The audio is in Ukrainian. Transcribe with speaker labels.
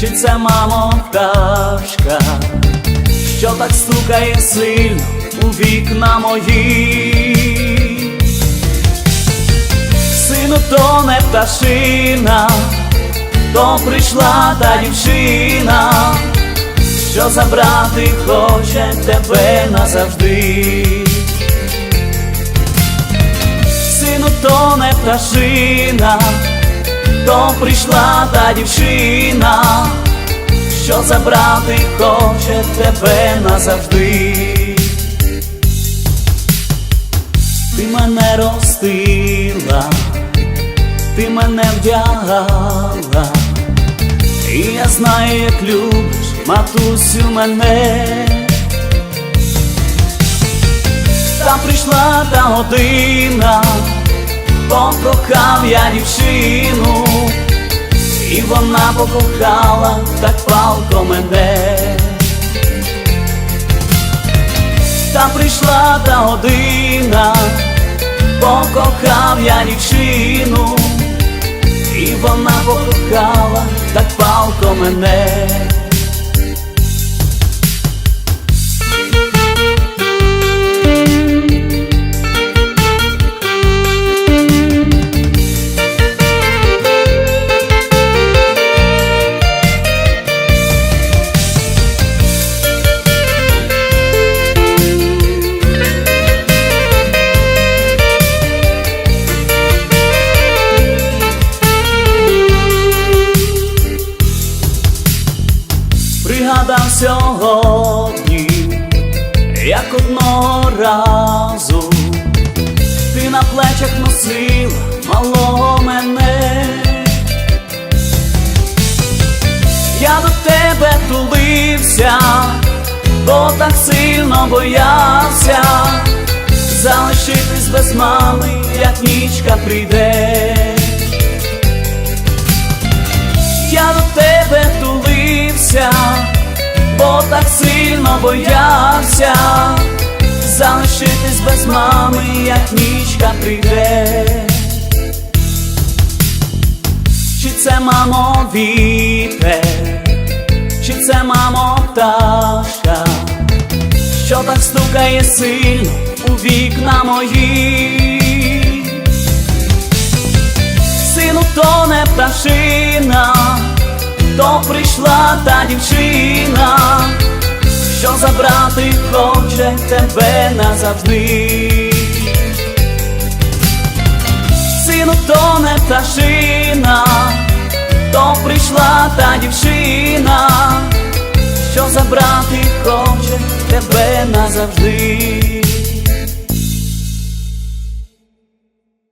Speaker 1: Чи це мамо пташка, що так стукає сильно у вікна мої? Сину, то не пташина, то прийшла та дівчина, що забрати хоче тебе назавжди. Сину, то не пташина, то прийшла та дівчина, що забрати хоче тебе назавжди. Ти мене ростила, ти мене вдягала, і я знаю, як любиш, матусю мене. Та прийшла та година, покохав я дівчину, покохала так палко мене. Та прийшла та година, покохав я дівчину, і вона покохала так палко мене. Сьогодні, як одного разу ти на плечах носила малого мене. Я до тебе тулився, бо так сильно боявся залишитись без мами, як нічка прийде. Сильно боявся залишитись без мами, як нічка прийде. Чи це мамо вітер, чи це мамо пташка, що так стукає сильно у вікна мої? Сину, то не пташина, то прийшла та дівчина, забрати хоче тебе назавжди. Сину, то не пташина, то прийшла та дівчина, що забрати хоче тебе назавжди.